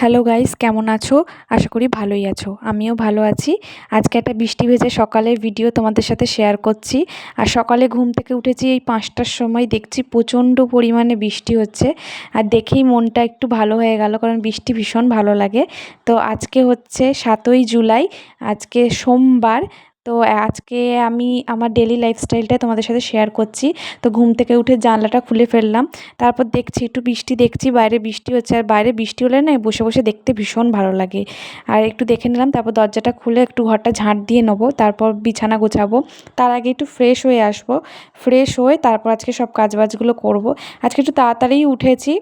Hello guys কেমন আছো? আশা করি ভালোই আছো। আমিও ভালো আছি। আজকে একটা বৃষ্টি ভেজে সকালের ভিডিও তোমাদের সাথে শেয়ার করছি। আর সকালে ঘুম থেকে উঠেছি এই পাঁচটার সময় দেখছি প্রচণ্ড পরিমাণে বৃষ্টি হচ্ছে। আর দেখেই মনটা একটু ভালো হয়ে গেল, কারণ বৃষ্টি ভীষণ ভালো লাগে। তো আজকে হচ্ছে সাতই জুলাই, আজকে সোমবার। তো আজকে আমি আমার ডেলি লাইফস্টাইলটা তোমাদের সাথে শেয়ার করছি। তো ঘুম থেকে উঠে জানলাটা খুলে ফেললাম। তারপর দেখছি, একটু বৃষ্টি দেখছি, বাইরে বৃষ্টি হচ্ছে। আর বাইরে বৃষ্টি হলে না বসে বসে দেখতে ভীষণ ভালো লাগে। আর একটু দেখে নিলাম, তারপর দরজাটা খুলে একটু ঘরটা ঝাঁট দিয়ে নেব, তারপর বিছানা গোছাবো। তার আগে একটু ফ্রেশ হয়ে আসব। ফ্রেশ হয়ে তারপর আজকে সব কাজবাজগুলো করব। আজকে একটু তাড়াতাড়ি উঠেছি।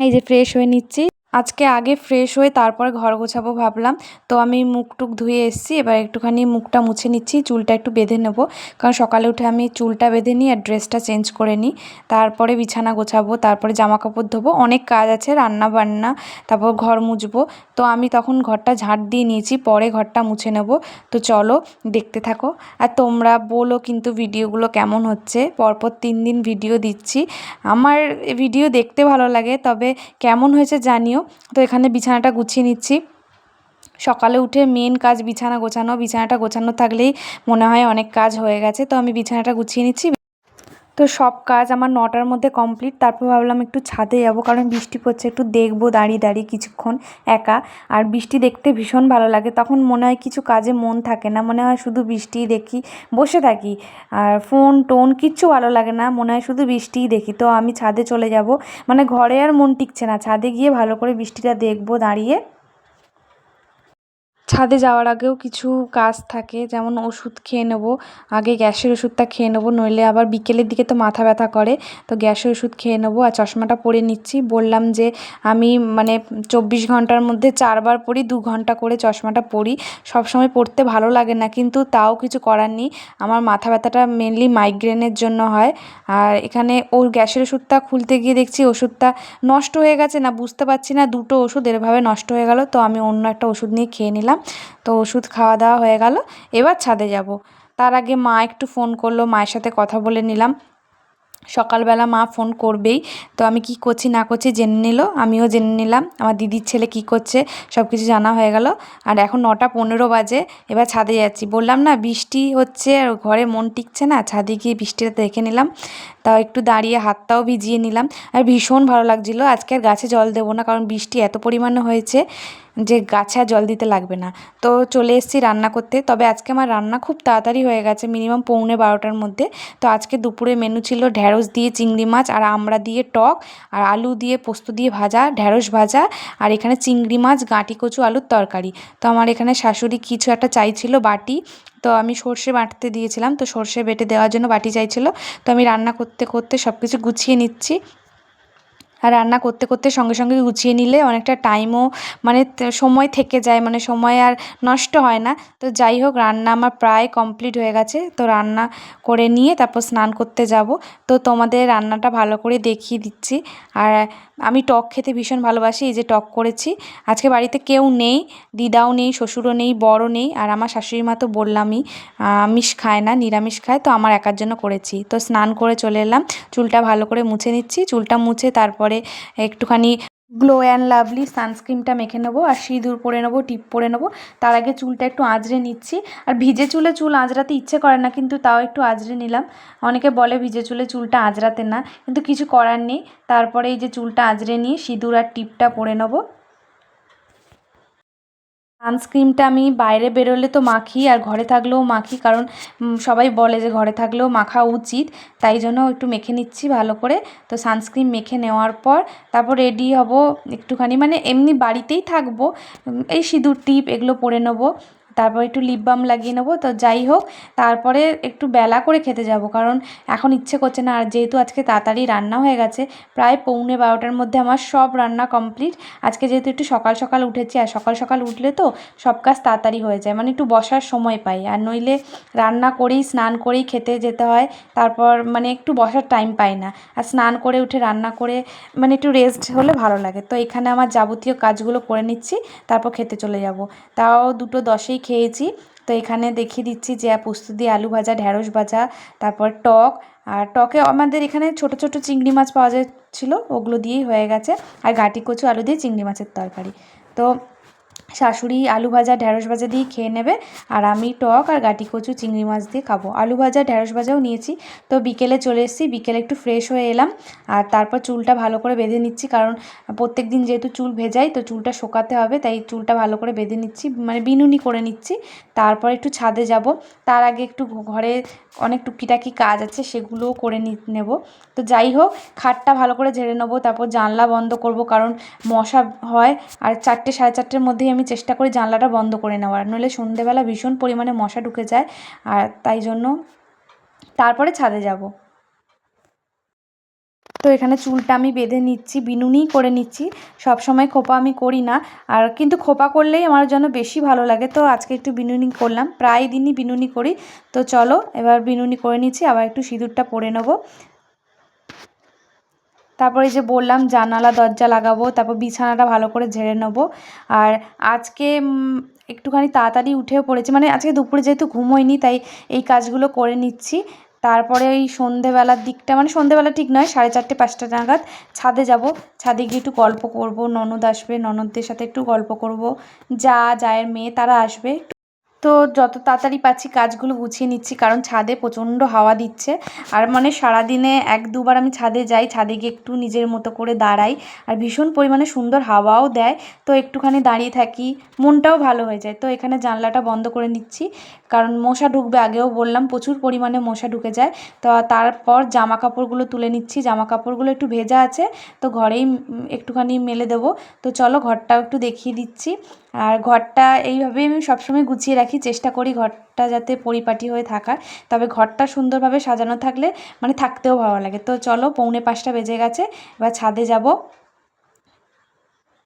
এই যে ফ্রেশ হয়ে নিচ্ছি। আজকে আগে ফ্রেশ হয়ে তারপর ঘর গোছাবো ভাবলাম। তো আমি মুখ টুক ধুয়ে এসেছি, এবার একটুখানি মুখটা মুছে নিচ্ছি, চুলটা একটু বেঁধে নেব। কারণ সকালে উঠে আমি চুলটা বেঁধে নিই আর ড্রেসটা চেঞ্জ করে নিই। তারপরে বিছানা গোছাবো, তারপরে জামা কাপড় ধোবো, অনেক কাজ আছে রান্না বান্না তারপর ঘর মুছবো। তো আমি তখন ঘরটা ঝাঁট দিয়ে নিয়েছি, পরে ঘরটা মুছে নেব। তো চলো দেখতে থাকো। আর তোমরা বলো কিন্তু ভিডিওগুলো কেমন হচ্ছে? পরপর তিন দিন ভিডিও দিচ্ছি। আমার ভিডিও দেখতে ভালো লাগে, তবে কেমন হয়েছে জানিও। তো এখানে বিছানাটা গুছিয়ে নিচ্ছি। সকালে উঠে মেন কাজ বিছানা গোছানো। বিছানাটা গোছানো থাকলেই মনে হয় অনেক কাজ হয়ে গেছে। তো আমি বিছানাটা গুছিয়ে নিচ্ছি। তো সব কাজ আমার নটার মধ্যে কমপ্লিট। তারপর ভাবলাম একটু ছাদে যাব, কারণ বৃষ্টি পড়ছে, একটু দেখব দাঁড়িয়ে দাঁড়িয়ে কিছুক্ষণ একা। আর বৃষ্টি দেখতে ভীষণ ভালো লাগে, তখন মনে হয় কিছু কাজে মন থাকে না, মনে হয় শুধু বৃষ্টিই দেখি, বসে থাকি। আর ফোন, টোন কিচ্ছু ভালো লাগে না, মনে হয় শুধু বৃষ্টিই দেখি। তো আমি ছাদে চলে যাব মানে ঘরে আর মন টিকছে না, ছাদে গিয়ে ভালো করে বৃষ্টিটা দেখব, দাঁড়িয়ে। ছাদে যাওয়ার আগেও কিছু কাজ থাকে, যেমন ওষুধ খেয়ে নেব, আগে গ্যাসের ওষুধটা খেয়ে নেব, নইলে আবার বিকেলের দিকে তো মাথা ব্যথা করে, তো গ্যাসের ওষুধ খেয়ে নেব আর চশমাটা পরে নিচ্ছি। বললাম যে আমি মানে চব্বিশ ঘণ্টার মধ্যে চারবার পরি, দু ঘণ্টা করে চশমাটা পরি, সবসময় পড়তে ভালো লাগে না, কিন্তু তাও কিছু করার নেই। আমার মাথা ব্যথাটা মেনলি মাইগ্রেনের জন্য হয়। আর এখানে ওর গ্যাসের ওষুধটা খুলতে গিয়ে দেখছি ওষুধটা নষ্ট হয়ে গেছে, না বুঝতে পারছি না, দুটো ওষুধ এরভাবে নষ্ট হয়ে গেল, তো আমি অন্য একটা ওষুধ নিয়ে খেয়ে নিলাম। তো ওষুধ খাওয়া দাওয়া হয়ে গেল। এবার ছাদে যাব। তার আগে মা একটু ফোন করল, মায়ের সাথে কথা বলে নিলাম। সকালবেলা মা ফোন করবেই। তো আমি কি করছি না করছি জেনে নিল। আমিও জেনে নিলাম। আমার দিদির ছেলে কি করছে সব কিছু জানা হয়ে গেল। আর এখন নটা পনেরো বাজে। এবার ছাদে যাচ্ছি। বললাম, না, বৃষ্টি হচ্ছে আর ঘরে মন টিকছে না। ছাদে গিয়ে বৃষ্টিটা দেখে নিলাম। তাও একটু দাঁড়িয়ে হাতটাও ভিজিয়ে নিলাম। আর ভীষণ ভালো লাগছিল। আজকে আর গাছে জল দেবো না, কারণ বৃষ্টি এত পরিমাণে হয়েছে। যে গাছে আর জল দিতে লাগবে না। তো চলে এসেছি রান্না করতে। তবে আজকে আমার রান্না খুব তাড়াতাড়ি হয়ে গেছে মিনিমাম পৌনে বারোটার মধ্যে। তো আজকে দুপুরে মেনু ছিল ঢ্যাঁড়স দিয়ে চিংড়ি মাছ, আর আমড়া দিয়ে টক, আর আলু দিয়ে পোস্ত দিয়ে ভাজা ঢ্যাঁড়স ভাজা, আর এখানে চিংড়ি মাছ, গাঁটি কচু, আলুর তরকারি। তো আমার এখানে শাশুড়ি কিছু একটা চাইছিল বাটি, তো আমি সর্ষে বাটতে দিয়েছিলাম। তো সর্ষে বেটে দেওয়ার জন্য বাটি চাইছিল। তো আমি রান্না করতে করতে সব কিছু গুছিয়ে নিচ্ছি। আর রান্না করতে করতে সঙ্গে সঙ্গে গুছিয়ে নিলে অনেকটা টাইমও মানে সময় থেকে যায় মানে সময় আর নষ্ট হয় না। তো যাই হোক, রান্না আমার প্রায় কমপ্লিট হয়ে গেছে। তো রান্না করে নিয়ে তারপর স্নান করতে যাব। তো তোমাদের রান্নাটা ভালো করে দেখিয়ে দিচ্ছি। আর আমি টক খেতে ভীষণ ভালোবাসি, এই যে টক করেছি। আজকে বাড়িতে কেউ নেই, দিদাও নেই, শ্বশুরও নেই বড়ও নেই। আর আমার শাশুড়ি মা তো বললামই আমিষ খায় না, নিরামিষ খায়, তো আমার একার জন্য করেছি। তো স্নান করে চলে এলাম। চুলটা ভালো করে মুছে নিচ্ছি। চুলটা মুছে তারপরে একটুখানি গ্লো অ্যান্ড লাভলি সানস্ক্রিনটা মেখে নেব, আর সিঁদুর পরে নেব, টিপ পরে নেব। তার আগে চুলটা একটু আঁচড়ে নিচ্ছি। আর ভিজে চুলে চুল আঁচড়াতে ইচ্ছে করে না, কিন্তু তাও একটু আঁচড়ে নিলাম। অনেকে বলে ভিজে চুলে চুলটা আঁচড়াতে না, কিন্তু কিছু করার নেই। তারপরে এই যে চুলটা আঁচড়ে নিয়ে সিঁদুর আর টিপটা পরে নেব। সানস্ক্রিনটা আমি বাইরে বেরোলে তো মাখি, আর ঘরে থাকলেও মাখি, কারণ সবাই বলে যে ঘরে থাকলেও মাখা উচিত। তাই জন্য একটু মেখে নিচ্ছি ভালো করে। তো সানস্ক্রিম মেখে নেওয়ার পর, তারপর রেডি হব একটুখানি। মানে এমনি বাড়িতেই থাকব। এই সিঁদুর টিপ এগুলো পরে নেব। তারপর একটু লিপ বাম লাগিয়ে নেব, তো যাই হোক, তারপরে একটু বেলা করে খেতে যাব, কারণ এখন ইচ্ছে করছে না, আর যেহেতু আজকে তাড়াতাড়ি রান্না হয়ে গেছে, প্রায় পৌনে বারোটার মধ্যে আমার সব রান্না কমপ্লিট আজকে যেহেতু একটু সকাল সকাল উঠেছি, আর সকাল সকাল উঠলে তো সব কাজ তাড়াতাড়ি হয়ে যায় মানে একটু বসার সময় পাই, আর নইলে রান্না করেই, স্নান করেই খেতে যেতে হয়, তারপর মানে একটু বসার টাইম পাই না, আর স্নান করে উঠে রান্না করে মানে একটু রেস্ট হলে ভালো লাগে। তো এখানে আমার যাবতীয় কাজগুলো করে নিচ্ছি, তারপর খেতে চলে যাব। তাও দুটো দশেই খেয়েছি। তো এখানে দেখিয়ে দিচ্ছি যে পোস্ত দিয়ে আলু ভাজা ঢ্যাঁড়স ভাজা, তারপর টক। আর টকে আমাদের এখানে ছোট ছোট চিংড়ি মাছ পাওয়া যাচ্ছিল, ওগুলো দিয়েই হয়ে গেছে। আর গাটি কচু, আলু দিয়ে চিংড়ি মাছের তরকারি। তো শাশুড়ি আলু ভাজা ঢ্যাঁড়স ভাজা দিয়ে খেয়ে নেবে। আর আমি টক আর গাটি কচু চিংড়ি মাছ দিয়ে খাব। আলু ভাজা ঢ্যাঁড়স ভাজাও নিয়েছি। তো বিকেলে চলে এসেছি, বিকেলে একটু ফ্রেশ হয়ে এলাম। আর তারপর চুলটা ভালো করে বেঁধে নিচ্ছি, কারণ প্রত্যেক দিন যেহেতু চুল ভেজাই, তো চুলটা শোকাতে হবে, তাই চুলটা ভালো করে বেঁধে নিচ্ছি মানে বিনুনি করে নিচ্ছি। তারপর একটু ছাদে যাব। তার আগে একটু ঘরে অনেক টুকিটাকি কাজ আছে, সেগুলোও করে নেব। তো যাই হোক, খাটটা ভালো করে ঝেড়ে নেব, তারপর জানলা বন্ধ করব, কারণ মশা হয়, আর চারটে সাড়ে চারটের মধ্যেই আমি চেষ্টা করি জানলাটা বন্ধ করে নেওয়ার। নইলে সন্ধেবেলা ভীষণ পরিমাণে মশা ঢুকে যায়, আর তাই জন্য তারপরে ছাদে যাব। তো এখানে চুলটা আমি বেঁধে নিচ্ছি, বিনুনিই করে নিচ্ছি। সব সময় খোপা আমি করি না। আর কিন্তু খোপা করলেই আমার জন্য বেশি ভালো লাগে। তো আজকে একটু বিনুনি করলাম। প্রায় দিনই বিনুনি করি। তো চলো, এবার বিনুনি করে নিচ্ছি। আবার একটু সিঁদুরটা পরে নেব। তারপরে যে বললাম, জানালা, দরজা লাগাবো। তারপর বিছানাটা ভালো করে ঝেড়ে নেব। আর আজকে একটুখানি তাড়াতাড়ি উঠেও পড়েছি। মানে আজকে দুপুরে যেহেতু ঘুমোয়নি তাই এই কাজগুলো করে নিচ্ছি। তারপরে ওই সন্ধেবেলার দিকটা মানে সন্ধেবেলা ঠিক নয়, সাড়ে চারটে, পাঁচটা নাগাদ ছাদে যাব। ছাদে গিয়ে একটু গল্প করব, ননদ আসবে, ননদদের সাথে একটু গল্প করব। যা জায়ের মেয়ে, তারা আসবে তো যত তাড়াতাড়ি পাচ্ছি কাজগুলো গুছিয়ে নিচ্ছি, কারণ ছাদে প্রচণ্ড হাওয়া দিচ্ছে। আর মানে সারাদিনে এক দুবার আমি ছাদে যাই, ছাদে গিয়ে একটু নিজের মতো করে দাঁড়াই। আর ভীষণ পরিমাণে সুন্দর হাওয়াও দেয়। তো একটুখানি দাঁড়িয়ে থাকি, মনটাও ভালো হয়ে যায়। তো এখানে জানলাটা বন্ধ করে নিচ্ছি, কারণ মশা ঢুকবে আগেও বললাম, প্রচুর পরিমাণে মশা ঢুকে যায়। তো তারপর জামা কাপড়গুলো তুলে নিচ্ছি জামা কাপড়গুলো একটু ভেজা আছে, তো ঘরেই একটুখানি মেলে দেবো। তো চলো ঘরটাও একটু দেখিয়ে দিচ্ছি। আর ঘরটা এইভাবেই আমি সবসময় গুছিয়ে রাখি, চেষ্টা করি ঘরটা যাতে পরিপাটি হয়ে থাকার। তবে ঘরটা সুন্দরভাবে সাজানো থাকলে মানে থাকতেও ভালো লাগে। তো চলো পৌনে পাঁচটা বেজে গেছে, এবার ছাদে যাব।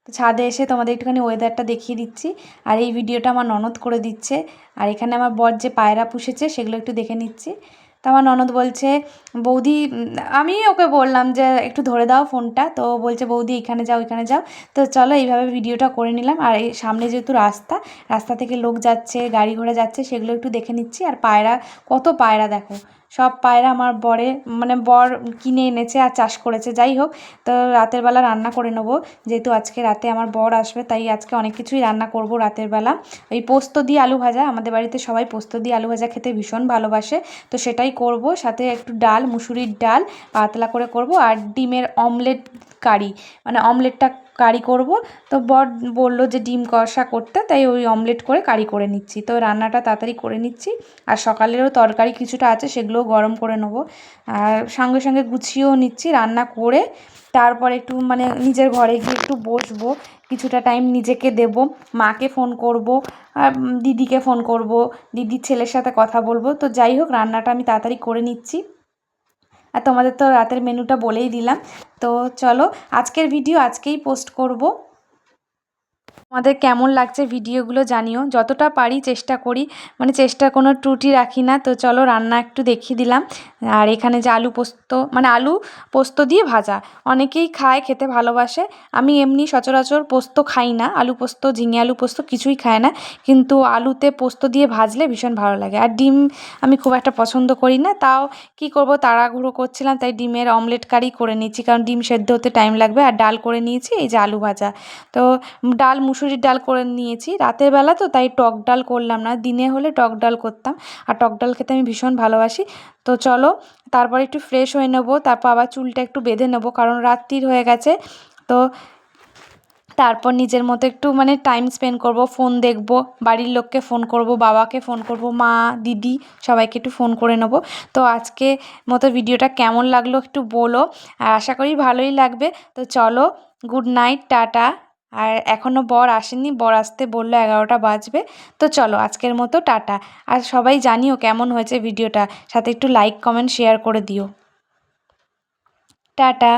ছাদে এসে তোমাদের একটুখানি ওয়েদারটা দেখিয়ে দিচ্ছি। আর এই ভিডিওটা আমার ননদ করে দিচ্ছে। আর এখানে আমার বর যে পায়রা পুষেছে সেগুলো একটু দেখে নিচ্ছি। তো আমার ননদ বলছে, বৌদি, আমি ওকে বললাম যে একটু ধরে দাও ফোনটা। তো বলছে, বৌদি, এখানে যাও এখানে যাও। তো চলো এইভাবে ভিডিওটা করে নিলাম। আর এই সামনে যেহেতু রাস্তা রাস্তা থেকে লোক যাচ্ছে, গাড়ি ঘোড়া যাচ্ছে, সেগুলো একটু দেখে নিচ্ছি। আর পায়রা, কত পায়রা দেখো। সব পায়রা আমার বরে মানে বর কিনে এনেছে আর চাষ করেছে। যাই হোক, তো রাতের বেলা রান্না করে নেব। যেহেতু আজকে রাতে আমার বর আসবে, তাই আজকে অনেক কিছুই রান্না করব রাতের বেলা। ওই পোস্ত দিয়ে আলু ভাজা, আমাদের বাড়িতে সবাই পোস্ত দিয়ে আলু ভাজা খেতে ভীষণ ভালোবাসে। তো সেটাই করব, সাথে একটু ডাল, মুসুরির ডাল, পাতলা করে করব, আর ডিমের অমলেট কারি। মানে অমলেটটা কারি করব। তো বর বলল যে ডিম কষা করতে, তাই ওই অমলেট করে কারি করে নিচ্ছি। তো রান্নাটা তাড়াতাড়ি করে নিচ্ছি। আর সকালেরও তরকারি কিছুটা আছে, সেগুলোও গরম করে নেব। আর সঙ্গে সঙ্গে গুছিয়েও নিচ্ছি রান্না করে। তারপর একটু মানে নিজের ঘরে গিয়ে একটু বসবো। কিছুটা টাইম নিজেকে দেব, মাকে ফোন করব, আর দিদিকে ফোন করব, দিদির ছেলের সাথে কথা বলব। তো যাই হোক, রান্নাটা আমি তাড়াতাড়ি করে নিচ্ছি। আর তোমাদের তো রাতের মেনুটা বলেই দিলাম। তো চলো আজকের ভিডিও আজকেই পোস্ট করব। তোমাদের কেমন লাগছে ভিডিওগুলো জানিও। যতটা পারি চেষ্টা করি। মানে চেষ্টা কোনো ত্রুটি রাখি না। তো চলো রান্না একটু দেখিয়ে দিলাম। আর এখানে যে আলু পোস্ত মানে আলু পোস্ত দিয়ে ভাজা। অনেকেই খায়, খেতে ভালোবাসে। আমি এমনি সচরাচর পোস্ত খাই না। আলু পোস্ত, ঝিঙে আলু পোস্ত কিছুই খায় না। কিন্তু আলুতে পোস্ত দিয়ে ভাজলে ভীষণ ভালো লাগে। আর ডিম আমি খুব একটা পছন্দ করি না। তাও কি করব, তাড়াহুড়ো করছিলাম, তাই ডিমের অমলেট কারি করে নিচ্ছি। কারণ ডিম সেদ্ধ হতে টাইম লাগবে। আর ডাল করে নিয়েছি, এই যে আলু ভাজা। তো ডাল মুসুরির ডাল করে নিয়েছি। রাতের বেলা তো, তাই টক ডাল করলাম না। দিনে হলে টক ডাল করতাম। আর টক ডাল খেতে আমি ভীষণ ভালোবাসি। তো চলো, তারপর একটু ফ্রেশ হয়ে নেব। তারপর আবার চুলটা একটু বেঁধে নেব, কারণ রাত্রির হয়ে গেছে। তো তারপর নিজের মতো একটু মানে টাইম স্পেন্ড করব। ফোন দেখব, বাড়ির লোককে ফোন করব, বাবাকে ফোন করব, মা, দিদি, সবাইকে একটু ফোন করে নেব। তো আজকে মতো ভিডিওটা কেমন লাগল একটু বলো। আর আশা করি ভালোই লাগবে। তো চলো গুড নাইট টাটা। আর এখনও বর আসেনি, বর আসতে বলল এগারোটা বাজবে। তো চলো, আজকের মতো টাটা। আর সবাই জানিও কেমন হয়েছে ভিডিওটা সাথে একটু লাইক কমেন্ট শেয়ার করে দিও। টাটা।